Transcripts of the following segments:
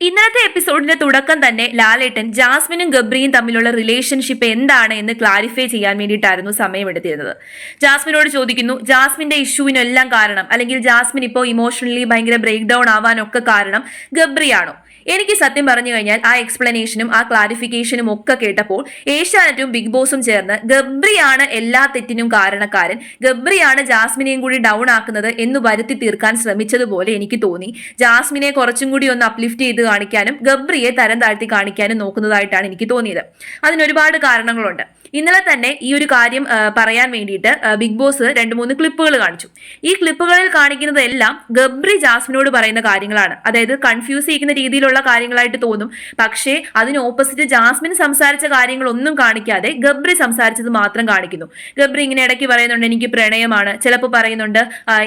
ഇന്നലത്തെ എപ്പിസോഡിന്റെ തുടക്കം തന്നെ ലാലേട്ടൻ ജാസ്മിനും ഗബ്രിയും തമ്മിലുള്ള റിലേഷൻഷിപ്പ് എന്താണ് എന്ന് ക്ലാരിഫൈ ചെയ്യാൻ വേണ്ടിയിട്ടായിരുന്നു സമയമെടുത്തിരുന്നത്. ജാസ്മിനോട് ചോദിക്കുന്നു ജാസ്മിന്റെ ഇഷ്യൂവിനെല്ലാം കാരണം അല്ലെങ്കിൽ ജാസ്മിൻ ഇപ്പോൾ ഇമോഷണലി ഭയങ്കര ബ്രേക്ക് ഡൗൺ ആവാനൊക്കെ കാരണം ഗബ്രിയാണോ? എനിക്ക് സത്യം പറഞ്ഞു കഴിഞ്ഞാൽ ആ എക്സ്പ്ലനേഷനും ആ ക്ലാരിഫിക്കേഷനും ഒക്കെ കേട്ടപ്പോൾ ഏഷ്യാനറ്റും ബിഗ് ബോസും ചേർന്ന് ഗബ്രിയാണ് എല്ലാ തെറ്റിനും കാരണക്കാരൻ. ഗബ്രിയാണ് ജാസ്മിനെയും കൂടി ഡൗൺ ആക്കുന്നത് എന്ന് വരുത്തി തീർക്കാൻ ശ്രമിച്ചതുപോലെ എനിക്ക് തോന്നി. ജാസ്മിനെ കുറച്ചും കൂടി ഒന്ന് അപ്ലിഫ്റ്റ് ചെയ്ത് കാണിക്കാനും ഗബ്രിയെ തരം താഴ്ത്തി കാണിക്കാനും നോക്കുന്നതായിട്ടാണ് എനിക്ക് തോന്നിയത്. അതിനൊരുപാട് കാരണങ്ങളുണ്ട്. ഇന്നലെ തന്നെ ഈ ഒരു കാര്യം പറയാൻ വേണ്ടിയിട്ട് ബിഗ് ബോസ് രണ്ട് മൂന്ന് ക്ലിപ്പുകൾ കാണിച്ചു. ഈ ക്ലിപ്പുകളിൽ കാണിക്കുന്നതെല്ലാം ഗബ്രി ജാസ്മിനോട് പറയുന്ന കാര്യങ്ങളാണ്. അതായത് കൺഫ്യൂസ് ചെയ്യുന്ന രീതിയിലുള്ള കാര്യങ്ങളായിട്ട് തോന്നും. പക്ഷേ അതിന് ഓപ്പോസിറ്റ് ജാസ്മിൻ സംസാരിച്ച കാര്യങ്ങളൊന്നും കാണിക്കാതെ ഗബ്രി സംസാരിച്ചത് മാത്രം കാണിക്കുന്നു. ഗബ്രി ഇങ്ങനെ ഇടയ്ക്ക് പറയുന്നുണ്ട് എനിക്ക് പ്രണയമാണ്. ചിലപ്പോൾ പറയുന്നുണ്ട്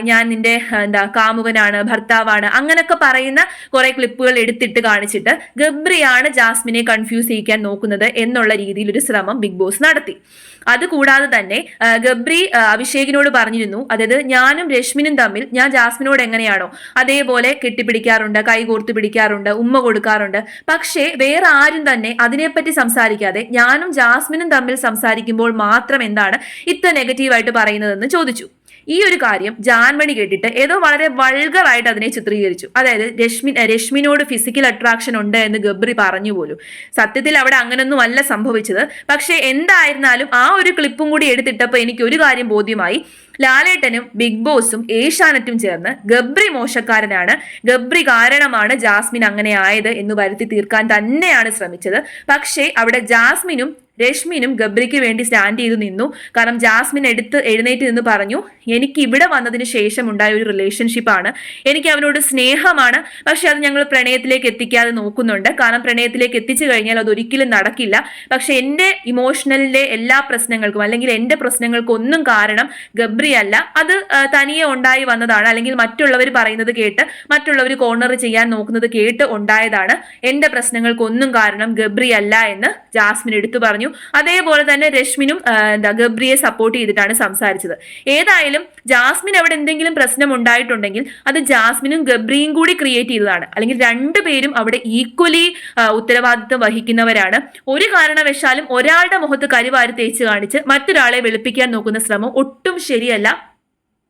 ഞാൻ നിന്റെ എന്താ കാമുകനാണ് ഭർത്താവാണ്. അങ്ങനൊക്കെ പറയുന്ന കുറെ ക്ലിപ്പുകൾ എടുത്തിട്ട് കാണിച്ചിട്ട് ഗബ്രിയാണ് ജാസ്മിനെ കൺഫ്യൂസ് ചെയ്യിക്കാൻ നോക്കുന്നത് എന്നുള്ള രീതിയിൽ ഒരു ശ്രമം ബിഗ് ബോസ് നടത്തി. അതുകൂടാതെ തന്നെ ഗബ്രി അഭിഷേകിനോട് പറഞ്ഞിരുന്നു അതായത് ഞാനും രശ്മിനും തമ്മിൽ ഞാൻ ജാസ്മിനോട് എങ്ങനെയാണോ അതേപോലെ കെട്ടിപ്പിടിക്കാറുണ്ട് കൈകോർത്ത് പിടിക്കാറുണ്ട് ഉമ്മ കൊടുക്കാറുണ്ട്. പക്ഷേ വേറെ ആരും തന്നെ അതിനെപ്പറ്റി സംസാരിക്കാതെ ഞാനും ജാസ്മിനും തമ്മിൽ സംസാരിക്കുമ്പോൾ മാത്രം എന്താണ് ഇത്ര നെഗറ്റീവായിട്ട് പറയുന്നതെന്ന് ചോദിച്ചു. ഈ ഒരു കാര്യം ജാൻമണി കേട്ടിട്ട് ഏതോ വളരെ വൾഗറായിട്ട് അതിനെ ചിത്രീകരിച്ചു. അതായത് രശ്മി രശ്മിനോട് ഫിസിക്കൽ അട്രാക്ഷൻ ഉണ്ട് എന്ന് ഗബ്രി പറഞ്ഞു പോലും. സത്യത്തിൽ അവിടെ അങ്ങനൊന്നും അല്ല സംഭവിച്ചത്. പക്ഷേ എന്തായിരുന്നാലും ആ ഒരു ക്ലിപ്പും കൂടി എടുത്തിട്ടപ്പോൾ എനിക്ക് ഒരു കാര്യം ബോധ്യമായി. ലാലേട്ടനും ബിഗ് ബോസും ഏഷ്യാനെറ്റും ചേർന്ന് ഗബ്രി മോശക്കാരനാണ്. ഗബ്രി കാരണമാണ് ജാസ്മിൻ അങ്ങനെ ആയത് എന്ന് വരുത്തി തീർക്കാൻ തന്നെയാണ് ശ്രമിച്ചത്. പക്ഷേ അവിടെ ജാസ്മിനും രശ്മിനും ഗബ്രിക്ക് വേണ്ടി സ്റ്റാൻഡ് ചെയ്തു നിന്നു. കാരണം ജാസ്മിൻ എടുത്ത് എഴുന്നേറ്റ് നിന്ന് പറഞ്ഞു എനിക്ക് ഇവിടെ വന്നതിന് ശേഷം ഉണ്ടായ ഒരു റിലേഷൻഷിപ്പ് ആണ്. എനിക്ക് അവനോട് സ്നേഹമാണ്. പക്ഷെ അത് ഞങ്ങൾ പ്രണയത്തിലേക്ക് എത്തിക്കാതെ നോക്കുന്നുണ്ട്. കാരണം പ്രണയത്തിലേക്ക് എത്തിച്ചു കഴിഞ്ഞാൽ അതൊരിക്കലും നടക്കില്ല. പക്ഷെ എന്റെ ഇമോഷണലിലെ എല്ലാ പ്രശ്നങ്ങൾക്കും അല്ലെങ്കിൽ എന്റെ പ്രശ്നങ്ങൾക്കൊന്നും കാരണം ഗബ്രി അല്ല. അത് തനിയെ ഉണ്ടായി വന്നതാണ്. അല്ലെങ്കിൽ മറ്റുള്ളവർ പറയുന്നത് കേട്ട് മറ്റുള്ളവർ കോർണർ ചെയ്യാൻ നോക്കുന്നത് കേട്ട് ഉണ്ടായതാണ്. എന്റെ പ്രശ്നങ്ങൾക്കൊന്നും കാരണം ഗബ്രി അല്ല എന്ന് ജാസ്മിൻ എടുത്തു പറഞ്ഞു. അതേപോലെ തന്നെ രശ്മിനും ഗബ്രിയെ സപ്പോർട്ട് ചെയ്തിട്ടാണ് സംസാരിച്ചത്. ഏതായാലും ജാസ്മിൻ അവിടെ എന്തെങ്കിലും പ്രശ്നം ഉണ്ടായിട്ടുണ്ടെങ്കിൽ അത് ജാസ്മിനും ഗബ്രിയും കൂടി ക്രിയേറ്റ് ചെയ്തതാണ്. അല്ലെങ്കിൽ രണ്ടുപേരും അവിടെ ഈക്വലി ഉത്തരവാദിത്വം വഹിക്കുന്നവരാണ്. ഒരു കാരണവശാലും ഒരാളുടെ മുഖത്ത് കരിവാരി തേച്ച് കാണിച്ച് മറ്റൊരാളെ വെളുപ്പിക്കാൻ നോക്കുന്ന ശ്രമം ഒട്ടും ശരിയല്ല.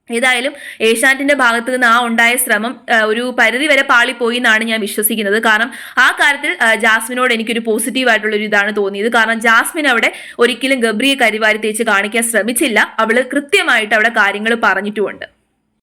ഏതായാലും ഏഷ്യാനെറ്റിന്റെ ഭാഗത്ത് നിന്ന് ആ ഉണ്ടായ ശ്രമം ഒരു പരിധി വരെ പാളിപ്പോയി എന്നാണ് ഞാൻ വിശ്വസിക്കുന്നത്. കാരണം ആ കാര്യത്തിൽ ജാസ്മിനോട് എനിക്കൊരു പോസിറ്റീവ് ആയിട്ടുള്ള ഒരു ഇതാണ് തോന്നിയത്. കാരണം ജാസ്മിൻ അവിടെ ഒരിക്കലും ഗബ്രിയെ കരിവാരി തേച്ച് കാണിക്കാൻ ശ്രമിച്ചില്ല. അവൾ കൃത്യമായിട്ട് അവിടെ കാര്യങ്ങൾ പറഞ്ഞിട്ടുമുണ്ട്.